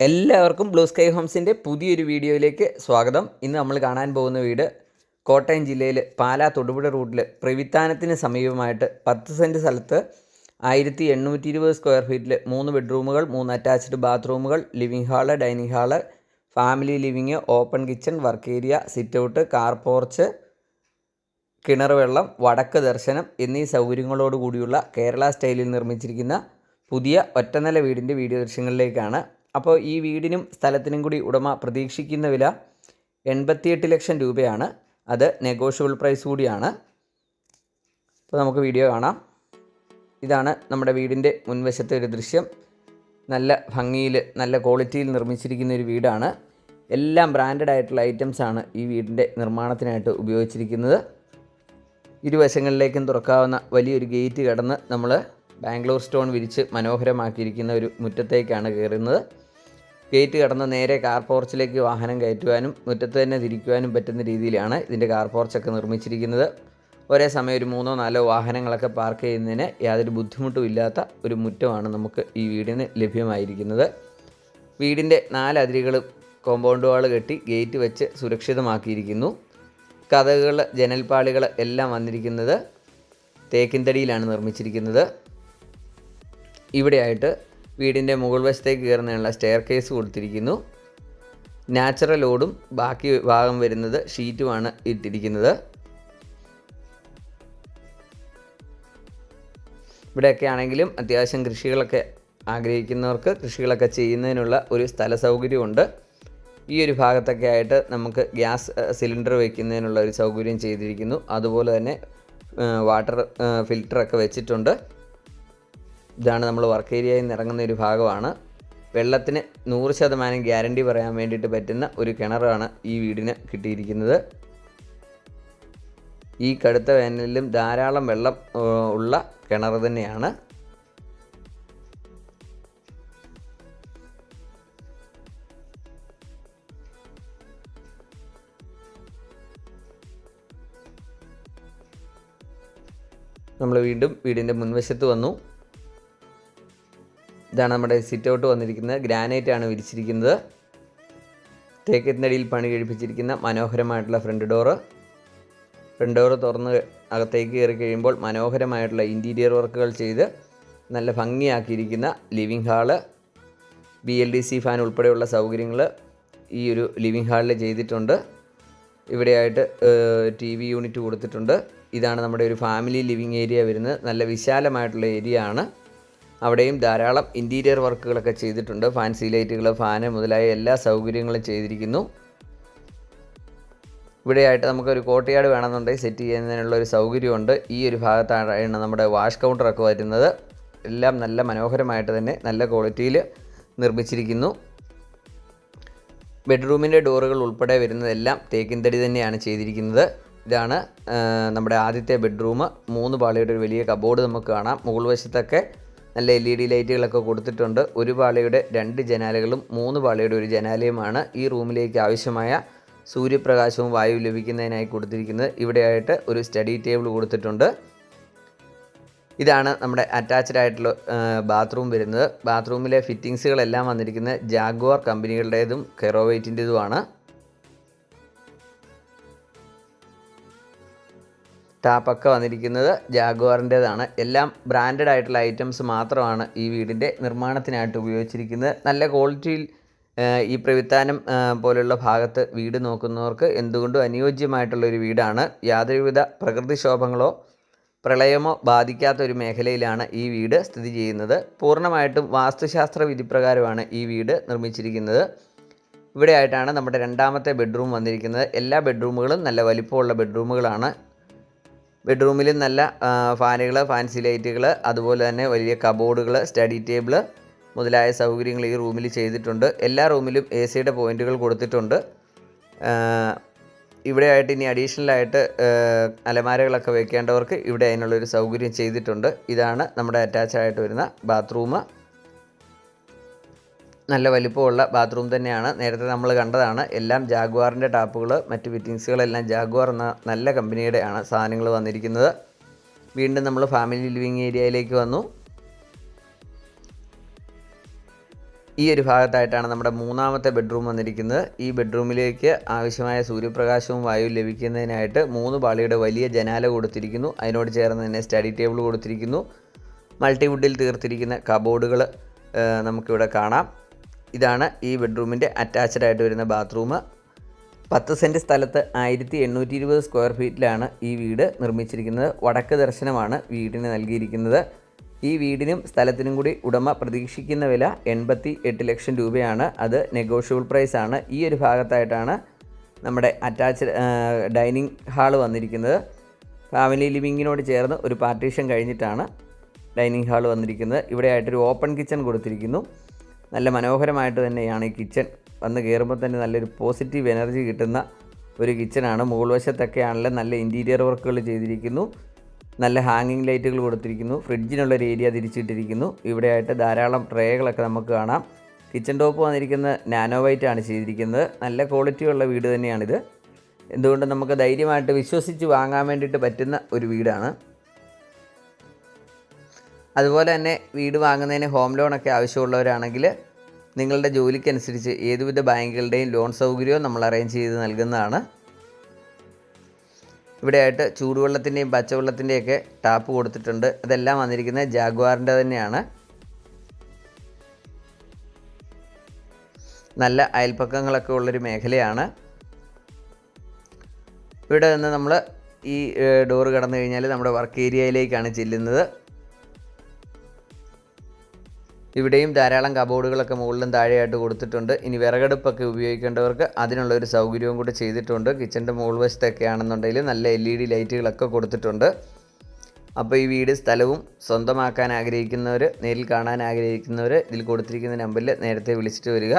എല്ലാവർക്കും blue sky ഹോംസിന്റെ പുതിയൊരു വീഡിയോയിലേക്ക് സ്വാഗതം. ഇന്ന് നമ്മൾ കാണാൻ പോകുന്ന വീട് കോട്ടയം ജില്ലയിൽ പാലാ തൊടുപുഴ റൂട്ടിൽ പ്രവിത്താനത്തിന് സമീപമായിട്ട് പത്ത് സെന്റ് സ്ഥലത്ത് ആയിരത്തി എണ്ണൂറ്റി ഇരുപത് സ്ക്വയർ ഫീറ്റിൽ മൂന്ന് ബെഡ്റൂമുകൾ മൂന്ന് attached ബാത്റൂമുകൾ living hall dining hall family living open kitchen work area sit out car porch കിണർ വെള്ളം വടക്ക് ദർശനം എന്നീ സൗകര്യങ്ങളോട് കൂടിയുള്ള കേരള സ്റ്റൈലിൽ നിർമ്മിച്ചിരിക്കുന്ന പുതിയ ഒറ്റനില വീടിന്റെ വീഡിയോ ദൃശ്യങ്ങളിലേക്കാണ് അപ്പോൾ ഈ വീടിനും സ്ഥലത്തിനും കൂടി ഉടമ പ്രതീക്ഷിക്കുന്ന വില എൺപത്തിയെട്ട് ലക്ഷം രൂപയാണ്. അത് നെഗോഷ്യബിൾ പ്രൈസ് കൂടിയാണ്. അപ്പോൾ നമുക്ക് വീഡിയോ കാണാം. ഇതാണ് നമ്മുടെ വീടിന്റെ മുൻവശത്തെ ഒരു ദൃശ്യം. നല്ല ഭംഗിയിൽ നല്ല ക്വാളിറ്റിയിൽ നിർമ്മിച്ചിരിക്കുന്ന ഒരു വീടാണ്. എല്ലാം ബ്രാൻഡഡ് ആയിട്ടുള്ള ഐറ്റംസാണ് ഈ വീടിന്റെ നിർമ്മാണത്തിനായിട്ട് ഉപയോഗിച്ചിരിക്കുന്നത്. ഇരുവശങ്ങളിലേക്കും തുറക്കാവുന്ന വലിയൊരു ഗേറ്റ് കടന്ന് നമ്മൾ ബാംഗ്ലൂർ സ്റ്റോൺ വിരിച്ച് മനോഹരമാക്കിയിരിക്കുന്ന ഒരു മുറ്റത്തേക്കാണ് കയറുന്നത്. ഗേറ്റ് കടന്ന് നേരെ കാർ പോർച്ചിലേക്ക് വാഹനം കയറ്റുവാനും മുറ്റത്ത് തന്നെ തിരിക്കുവാനും പറ്റുന്ന രീതിയിലാണ് ഇതിന്റെ കാർ പോർച്ചൊക്കെ നിർമ്മിച്ചിരിക്കുന്നത്. ഒരേ സമയം ഒരു മൂന്നോ നാലോ വാഹനങ്ങളൊക്കെ പാർക്ക് ചെയ്യുന്നതിന് യാതൊരു ബുദ്ധിമുട്ടും ഇല്ലാത്ത ഒരു മുറ്റമാണ് നമുക്ക് ഈ വീടിന് ലഭ്യമായിരിക്കുന്നത്. വീടിന്റെ നാലതിരുകളും കോമ്പൗണ്ട് വാൾ കെട്ടി ഗേറ്റ് വെച്ച് സുരക്ഷിതമാക്കിയിരിക്കുന്നു. കഥകൾ ജനൽപ്പാളികൾ എല്ലാം വന്നിരിക്കുന്നത് തേക്കിൻതടിയിലാണ് നിർമ്മിച്ചിരിക്കുന്നത്. ഇവിടെയായിട്ട് വീടിന്റെ മുകൾ വശത്തേക്ക് കയറുന്നതിനുള്ള സ്റ്റെയർ കേസ് കൊടുത്തിരിക്കുന്നു. നാച്ചുറൽ ഓടും ബാക്കി ഭാഗം വരുന്നത് ഷീറ്റുമാണ് ഇട്ടിരിക്കുന്നത്. ഇവിടെയൊക്കെ ആണെങ്കിലും അത്യാവശ്യം കൃഷികളൊക്കെ ആഗ്രഹിക്കുന്നവർക്ക് കൃഷികളൊക്കെ ചെയ്യുന്നതിനുള്ള ഒരു സ്ഥല സൗകര്യമുണ്ട്. ഈ ഒരു ഭാഗത്തൊക്കെ ആയിട്ട് നമുക്ക് ഗ്യാസ് സിലിണ്ടർ വയ്ക്കുന്നതിനുള്ള ഒരു സൗകര്യം ചെയ്തിരിക്കുന്നു. അതുപോലെ തന്നെ വാട്ടർ ഫിൽറ്ററൊക്കെ വെച്ചിട്ടുണ്ട്. ഇതാണ് നമ്മൾ വർക്ക് ഏരിയയിൽ നിന്ന് ഇറങ്ങുന്ന ഒരു ഭാഗമാണ്. വെള്ളത്തിന് നൂറ് ശതമാനം ഗ്യാരണ്ടി പറയാൻ വേണ്ടിയിട്ട് പറ്റുന്ന ഒരു കിണറാണ് ഈ വീടിന് കിട്ടിയിരിക്കുന്നത്. ഈ കടുത്ത വേനലിലും ധാരാളം വെള്ളം ഉള്ള കിണർ തന്നെയാണ്. നമ്മൾ വീണ്ടും വീടിന്റെ മുൻവശത്ത് വന്നു. ഇതാണ് നമ്മുടെ സിറ്റ് ഔട്ട് വന്നിരിക്കുന്നത്. ഗ്രാനൈറ്റ് ആണ് വിരിച്ചിരിക്കുന്നത്. തേക്കത്തിനടിയിൽ പണി കഴിപ്പിച്ചിരിക്കുന്ന മനോഹരമായിട്ടുള്ള ഫ്രണ്ട് ഡോറ് ഫ്രണ്ട് ഡോറ് തുറന്ന് അകത്തേക്ക് കയറി കഴിയുമ്പോൾ മനോഹരമായിട്ടുള്ള ഇന്റീരിയർ വർക്കുകൾ ചെയ്ത് നല്ല ഭംഗിയാക്കിയിരിക്കുന്ന living hall B L D C fan ഉൾപ്പെടെയുള്ള സൗകര്യങ്ങൾ ഈ ഒരു ലിവിംഗ് ഹാളിൽ ചെയ്തിട്ടുണ്ട്. ഇവിടെയായിട്ട് ടി വി യൂണിറ്റ് കൊടുത്തിട്ടുണ്ട്. ഇതാണ് നമ്മുടെ ഒരു ഫാമിലി ലിവിങ് ഏരിയ വരുന്നത്. നല്ല വിശാലമായിട്ടുള്ള ഏരിയ ആണ്. അവിടെയും ധാരാളം ഇന്റീരിയർ വർക്കുകളൊക്കെ ചെയ്തിട്ടുണ്ട്. ഫാൻസി ലൈറ്റുകൾ ഫാന് മുതലായ എല്ലാ സൗകര്യങ്ങളും ചെയ്തിരിക്കുന്നു. ഇവിടെയായിട്ട് നമുക്കൊരു കോട്ടയാട് വേണമെന്നുണ്ടെങ്കിൽ സെറ്റ് ചെയ്യുന്നതിനുള്ള ഒരു സൗകര്യമുണ്ട്. ഈ ഒരു ഭാഗത്താണ് നമ്മുടെ വാഷ് കൗണ്ടറൊക്കെ വരുന്നത്. എല്ലാം നല്ല മനോഹരമായിട്ട് തന്നെ നല്ല ക്വാളിറ്റിയിൽ നിർമ്മിച്ചിരിക്കുന്നു. ബെഡ്റൂമിന്റെ ഡോറുകൾ ഉൾപ്പെടെ വരുന്നതെല്ലാം തേക്കിൻതടി തന്നെയാണ് ചെയ്തിരിക്കുന്നത്. ഇതാണ് നമ്മുടെ ആദ്യത്തെ ബെഡ്റൂം മൂന്ന് പാളിയുടെ ഒരു വലിയ കബോർഡ് നമുക്ക് കാണാം. മുകൾ വശത്തൊക്കെ നല്ല എൽ ഇ ഡി ലൈറ്റുകളൊക്കെ കൊടുത്തിട്ടുണ്ട്. ഒരു പാളിയുടെ രണ്ട് ജനാലകളും മൂന്ന് പാളിയുടെ ഒരു ജനാലയുമാണ് ഈ റൂമിലേക്ക് ആവശ്യമായ സൂര്യപ്രകാശവും വായു ലഭിക്കുന്നതിനായി കൊടുത്തിരിക്കുന്നത്. ഇവിടെയായിട്ട് ഒരു സ്റ്റഡി ടേബിൾ കൊടുത്തിട്ടുണ്ട്. ഇതാണ് നമ്മുടെ അറ്റാച്ച്ഡ് ആയിട്ടുള്ള ബാത്റൂം വരുന്നത്. ബാത്റൂമിലെ ഫിറ്റിങ്സുകളെല്ലാം വന്നിരിക്കുന്നത് ജാഗ്വാർ കമ്പനികളുടേതും കെറോവൈറ്റിന്റെതുമാണ് ടാപ്പൊക്കെ വന്നിരിക്കുന്നത് ജാഗുവാറിന്റേതാണ്. എല്ലാം ബ്രാൻഡഡ് ആയിട്ടുള്ള ഐറ്റംസ് മാത്രമാണ് ഈ വീടിന്റെ നിർമ്മാണത്തിനായിട്ട് ഉപയോഗിച്ചിരിക്കുന്നത്. നല്ല ക്വാളിറ്റിയിൽ ഈ പ്രവിത്താനം പോലുള്ള ഭാഗത്ത് വീട് നോക്കുന്നവർക്ക് എന്തുകൊണ്ടും അനുയോജ്യമായിട്ടുള്ള ഒരു വീടാണ്. യാതൊരുവിധ പ്രകൃതിക്ഷോഭങ്ങളോ പ്രളയമോ ബാധിക്കാത്ത ഒരു മേഖലയിലാണ് ഈ വീട് സ്ഥിതി ചെയ്യുന്നത്. പൂർണമായിട്ടും വാസ്തുശാസ്ത്ര വിധിപ്രകാരമാണ് ഈ വീട് നിർമ്മിച്ചിരിക്കുന്നത്. ഇവിടെയായിട്ടാണ് നമ്മുടെ രണ്ടാമത്തെ ബെഡ്റൂം വന്നിരിക്കുന്നത്. എല്ലാ ബെഡ്റൂമുകളും നല്ല വലിപ്പമുള്ള ബെഡ്റൂമുകളാണ് ബെഡ്റൂമിൽ നല്ല ഫാനുകൾ ഫാൻസി ലൈറ്റുകൾ അതുപോലെ തന്നെ വലിയ കബോർഡുകൾ സ്റ്റഡി ടേബിൾ മുതലായ സൗകര്യങ്ങൾ ഈ റൂമിൽ ചെയ്തിട്ടുണ്ട്. എല്ലാ റൂമിലും എ സിയുടെ പോയിന്റുകൾ കൊടുത്തിട്ടുണ്ട്. ഇവിടെ ആയിട്ട് ഇനി അഡീഷണൽ ആയിട്ട് അലമാരകളൊക്കെ വെക്കേണ്ടവർക്ക് ഇവിടെ അതിനുള്ളൊരു സൗകര്യം ചെയ്തിട്ടുണ്ട്. ഇതാണ് നമ്മുടെ അറ്റാച്ച് ആയിട്ട് വരുന്ന ബാത്റൂം നല്ല വലിപ്പമുള്ള ബാത്റൂം തന്നെയാണ്. നേരത്തെ നമ്മൾ കണ്ടതാണ് എല്ലാം ജാഗ്വാറിന്റെ ടാപ്പുകൾ മറ്റ് ഫിറ്റിങ്സുകളെല്ലാം ജാഗ്വാർ എന്ന നല്ല കമ്പനിയുടെ ആണ് സാധനങ്ങൾ വന്നിരിക്കുന്നത്. വീണ്ടും നമ്മൾ ഫാമിലി ലിവിങ് ഏരിയയിലേക്ക് വന്നു. ഈ ഒരു ഭാഗത്തായിട്ടാണ് നമ്മുടെ മൂന്നാമത്തെ ബെഡ്റൂം വന്നിരിക്കുന്നത്. ഈ ബെഡ്റൂമിലേക്ക് ആവശ്യമായ സൂര്യപ്രകാശവും വായുവും ലഭിക്കുന്നതിനായിട്ട് മൂന്ന് പാളിയുടെ വലിയ ജനാല കൊടുത്തിരിക്കുന്നു. അതിനോട് ചേർന്ന് തന്നെ സ്റ്റഡി ടേബിൾ കൊടുത്തിരിക്കുന്നു. മൾട്ടിവുഡിൽ തീർത്തിരിക്കുന്ന കബോർഡുകൾ നമുക്കിവിടെ കാണാം. ഇതാണ് ഈ ബെഡ്റൂമിന്റെ അറ്റാച്ച്ഡ് ആയിട്ട് വരുന്ന ബാത്റൂം പത്ത് സെന്റ് സ്ഥലത്ത് ആയിരത്തി എണ്ണൂറ്റി ഇരുപത് സ്ക്വയർ ഫീറ്റിലാണ് ഈ വീട് നിർമ്മിച്ചിരിക്കുന്നത്. വടക്ക് ദർശനമാണ് വീടിന് നൽകിയിരിക്കുന്നത്. ഈ വീടിനും സ്ഥലത്തിനും കൂടി ഉടമ പ്രതീക്ഷിക്കുന്ന വില എൺപത്തി എട്ട് ലക്ഷം രൂപയാണ്. അത് നെഗോഷ്യബിൾ പ്രൈസ് ആണ്. ഈ ഒരു ഭാഗത്തായിട്ടാണ് നമ്മുടെ അറ്റാച്ച്ഡ് ഡൈനിങ് ഹാൾ വന്നിരിക്കുന്നത്. ഫാമിലി ലിവിങ്ങിനോട് ചേർന്ന് ഒരു പാർട്ടീഷൻ കഴിഞ്ഞിട്ടാണ് ഡൈനിങ് ഹാൾ വന്നിരിക്കുന്നത്. ഇവിടെ ആയിട്ടൊരു ഓപ്പൺ കിച്ചൺ കൊടുത്തിരിക്കുന്നു. നല്ല മനോഹരമായിട്ട് തന്നെയാണ് ഈ കിച്ചൺ. വന്ന് കയറുമ്പോൾ തന്നെ നല്ലൊരു പോസിറ്റീവ് എനർജി കിട്ടുന്ന ഒരു കിച്ചണാണ്. മുകൾ വശത്തൊക്കെ ആണെങ്കിലും നല്ല ഇന്റീരിയർ വർക്കുകൾ ചെയ്തിരിക്കുന്നു. നല്ല ഹാങ്ങിങ് ലൈറ്റുകൾ കൊടുത്തിരിക്കുന്നു. ഫ്രിഡ്ജിനുള്ള ഒരു ഏരിയ തിരിച്ചിട്ടിരിക്കുന്നു. ഇവിടെയായിട്ട് ധാരാളം ട്രേകളൊക്കെ നമുക്ക് കാണാം. കിച്ചൺ ടോപ്പ് വന്നിരിക്കുന്ന നാനോ വൈറ്റ് ആണ് ചെയ്തിരിക്കുന്നത്. നല്ല ക്വാളിറ്റിയുള്ള വീട് തന്നെയാണിത്. എന്തുകൊണ്ട് നമുക്ക് ധൈര്യമായിട്ട് വിശ്വസിച്ച് വാങ്ങാൻ വേണ്ടിയിട്ട് പറ്റുന്ന ഒരു വീടാണ്. അതുപോലെ തന്നെ വീട് വാങ്ങുന്നതിന് ഹോം ലോണൊക്കെ ആവശ്യമുള്ളവരാണെങ്കിൽ നിങ്ങളുടെ ജോലിക്കനുസരിച്ച് ഏതുവിധ ബാങ്കുകളുടെയും ലോൺ സൗകര്യവും നമ്മൾ അറേഞ്ച് ചെയ്ത് നൽകുന്നതാണ്. ഇവിടെയായിട്ട് ചൂടുവെള്ളത്തിന്റെയും പച്ചവെള്ളത്തിന്റെയൊക്കെ ടാപ്പ് കൊടുത്തിട്ടുണ്ട്. അതെല്ലാം വന്നിരിക്കുന്നത് ജാഗ്വാറിന്റെ തന്നെയാണ്. നല്ല അയൽപ്പക്കങ്ങളൊക്കെ ഉള്ളൊരു മേഖലയാണ്. ഇവിടെ നിന്ന് നമ്മൾ ഈ ഡോറ് കടന്നു കഴിഞ്ഞാൽ നമ്മുടെ വർക്ക് ഏരിയയിലേക്കാണ് ചെല്ലുന്നത്. ഇവിടെയും ധാരാളം കബോർഡുകളൊക്കെ മുകളിലും താഴെയായിട്ട് കൊടുത്തിട്ടുണ്ട്. ഇനി വിറകടുപ്പൊക്കെ ഉപയോഗിക്കേണ്ടവർക്ക് അതിനുള്ള ഒരു സൗകര്യവും കൂടി ചെയ്തിട്ടുണ്ട്. കിച്ചന്റെ മുകൾ വശത്തൊക്കെ ആണെന്നുണ്ടെങ്കിൽ നല്ല എൽ ഇ ഡി ലൈറ്റുകളൊക്കെ കൊടുത്തിട്ടുണ്ട്. അപ്പോൾ ഈ വീട് സ്ഥലവും സ്വന്തമാക്കാൻ ആഗ്രഹിക്കുന്നവർ നേരിൽ കാണാൻ ആഗ്രഹിക്കുന്നവർ ഇതിൽ കൊടുത്തിരിക്കുന്ന നമ്പറിൽ നേരത്തെ വിളിച്ചിട്ട് വരിക.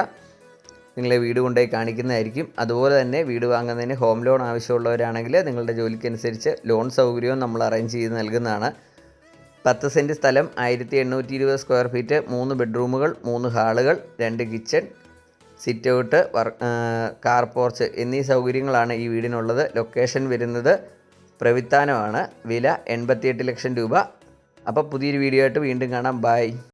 നിങ്ങളെ വീട് കൊണ്ടുപോയി കാണിക്കുന്നതായിരിക്കും. അതുപോലെ തന്നെ വീട് വാങ്ങുന്നതിന് ഹോം ലോൺ ആവശ്യമുള്ളവരാണെങ്കിൽ നിങ്ങളുടെ ജോലിക്കനുസരിച്ച് ലോൺ സൗകര്യവും നമ്മൾ അറേഞ്ച് ചെയ്ത് നൽകുന്നതാണ്. പത്ത് സെന്റ് സ്ഥലം ആയിരത്തി എണ്ണൂറ്റി ഇരുപത് സ്ക്വയർ ഫീറ്റ് മൂന്ന് ബെഡ്റൂമുകൾ മൂന്ന് ഹാളുകൾ രണ്ട് kitchen sit out car porch എന്നീ സൗകര്യങ്ങളാണ് ഈ വീടിനുള്ളത്. ലൊക്കേഷൻ വരുന്നത് പ്രവിത്താനമാണ്. വില എൺപത്തിയെട്ട് ലക്ഷം രൂപ. അപ്പോൾ പുതിയൊരു വീഡിയോ ആയിട്ട് വീണ്ടും കാണാം. ബായ്